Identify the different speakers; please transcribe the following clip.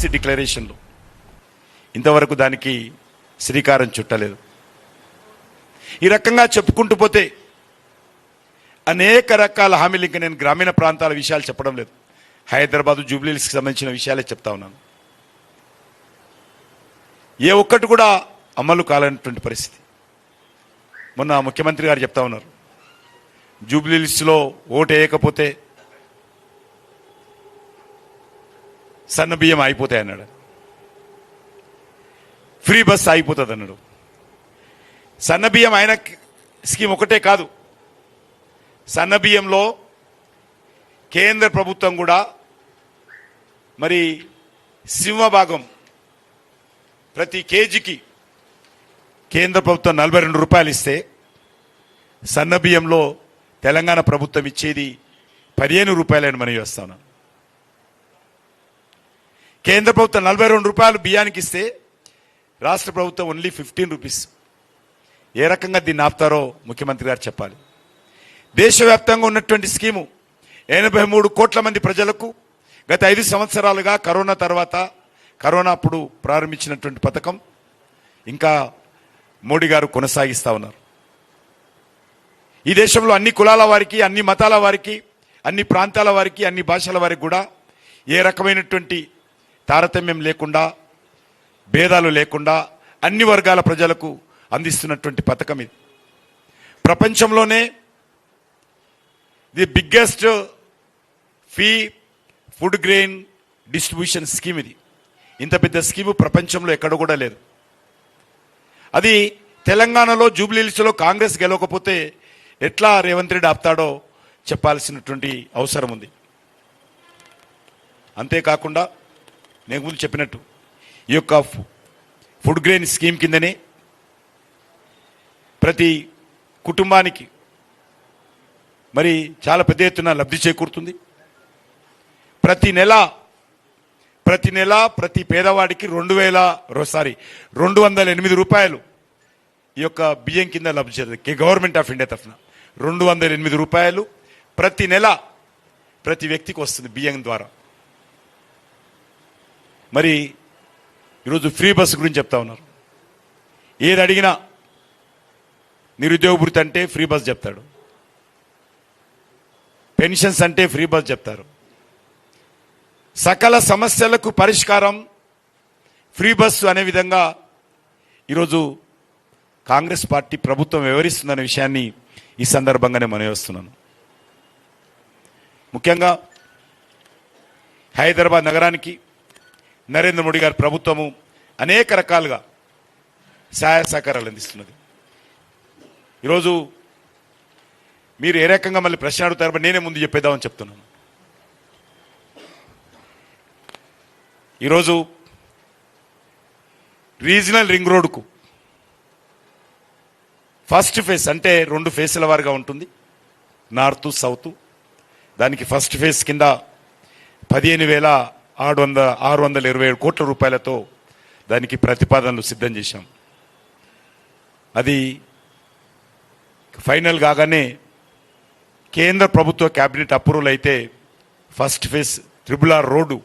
Speaker 1: Policy డిక్లరేషన్లు. ఇంతవరకు దానికి శ్రీకారం చుట్టలేదు. ఈ రకంగా చెప్పుకుంటూ పోతే అనేక రకాల హామీలు ఇంకా నేను గ్రామీణ ప్రాంతాల విషయాలు చెప్పడం లేదు. హైదరాబాద్ జూబ్లీస్కి సంబంధించిన విషయాలే చెప్తా ఉన్నాను. ఏ ఒక్కటి కూడా అమలు కాలనటువంటి పరిస్థితి. మొన్న ముఖ్యమంత్రి గారు చెప్తా ఉన్నారు. జూబ్లీస్లో ఓటు వేయకపోతే సన్న బియ్యం అయిపోతాయి అన్నాడు. ఫ్రీ బస్ అయిపోతుంది అన్నాడు. సన్న బియ్యం ఆయన స్కీమ్ ఒకటే కాదు. సన్న బియ్యంలో కేంద్ర ప్రభుత్వం కూడా మరి సింహభాగం ప్రతి కేజీకి కేంద్ర ప్రభుత్వం నలభై రెండు రూపాయలు ఇస్తే సన్న బియ్యంలో తెలంగాణ ప్రభుత్వం ఇచ్చేది పదిహేను రూపాయలని మనం చేస్తాను కేంద్ర ప్రభుత్వం నలభై రెండు రూపాయలు బియ్యానికి ఇస్తే రాష్ట్ర ప్రభుత్వం ఓన్లీ ఫిఫ్టీన్ రూపీస్ ఏ రకంగా దీన్ని ఆపుతారో ముఖ్యమంత్రి గారు చెప్పాలి. దేశవ్యాప్తంగా ఉన్నటువంటి స్కీము ఎనభై మూడు కోట్ల మంది ప్రజలకు గత ఐదు సంవత్సరాలుగా కరోనా తర్వాత కరోనా అప్పుడు ప్రారంభించినటువంటి పథకం ఇంకా మోడీ గారు కొనసాగిస్తా ఉన్నారు. ఈ దేశంలో అన్ని కులాల వారికి అన్ని మతాల వారికి అన్ని ప్రాంతాల వారికి అన్ని భాషల వారికి కూడా ఏ రకమైనటువంటి తారతమ్యం లేకుండా భేదాలు లేకుండా అన్ని వర్గాల ప్రజలకు అందిస్తున్నటువంటి పథకం ఇది. ప్రపంచంలోనే the biggest free food grain distribution scheme ఇది. ఇంత పెద్ద స్కీము ప్రపంచంలో ఎక్కడ కూడా లేదు. అది తెలంగాణలో జూబ్లీహిల్స్లో కాంగ్రెస్ గెలవకపోతే ఎట్లా రేవంత్ రెడ్డి ఆపుతాడో చెప్పాల్సినటువంటి అవసరం ఉంది. అంతేకాకుండా నేను ముందు చెప్పినట్టు ఈ యొక్క ఫుడ్ గ్రెయిన్ స్కీమ్ కిందనే ప్రతి కుటుంబానికి మరి చాలా పెద్ద ఎత్తున లబ్ధి చేకూరుతుంది. ప్రతి నెల ప్రతి నెల ప్రతి పేదవాడికి రెండు వేల సారీ రెండు వందల ఎనిమిది రూపాయలు ఈ యొక్క బియ్యం కింద లబ్ధి చేస్తుంది గవర్నమెంట్ ఆఫ్ ఇండియా తరఫున రెండు వందల ఎనిమిది రూపాయలు ప్రతి నెల ప్రతి వ్యక్తికి వస్తుంది బియ్యం ద్వారా. మరి ఈరోజు ఫ్రీ బస్సు గురించి చెప్తా ఉన్నారు. ఏది అడిగినా నిరుద్యోగ భృతి అంటే ఫ్రీ బస్ చెప్తాడు. పెన్షన్స్ అంటే ఫ్రీ బస్ చెప్తారు. సకల సమస్యలకు పరిష్కారం ఫ్రీ బస్సు అనే విధంగా ఈరోజు కాంగ్రెస్ పార్టీ ప్రభుత్వం వివరిస్తుందనే విషయాన్ని ఈ సందర్భంగానే మనవేస్తున్నాను. ముఖ్యంగా హైదరాబాద్ నగరానికి నరేంద్ర మోడీ గారి ప్రభుత్వము అనేక రకాలుగా సహాయ సహకారాలు అందిస్తున్నది. ఈరోజు మీరు ఏ రకంగా మళ్ళీ ప్రశ్న అడుగుతారు నేనే ముందు చెప్పేద్దామని చెప్తున్నాను. ఈరోజు రీజనల్ రింగ్ రోడ్కు ఫస్ట్ ఫేస్ అంటే రెండు ఫేసుల వారిగా ఉంటుంది. North south. దానికి ఫస్ట్ ఫేస్ కింద పదిహేను వేల ఆరు వందల ఆరు వందల ఇరవై ఏడు కోట్ల రూపాయలతో దానికి ప్రతిపాదనలు సిద్ధం చేశాం. అది ఫైనల్ కాగానే కేంద్ర ప్రభుత్వ క్యాబినెట్ అప్రూవల్ అయితే first phase triple R road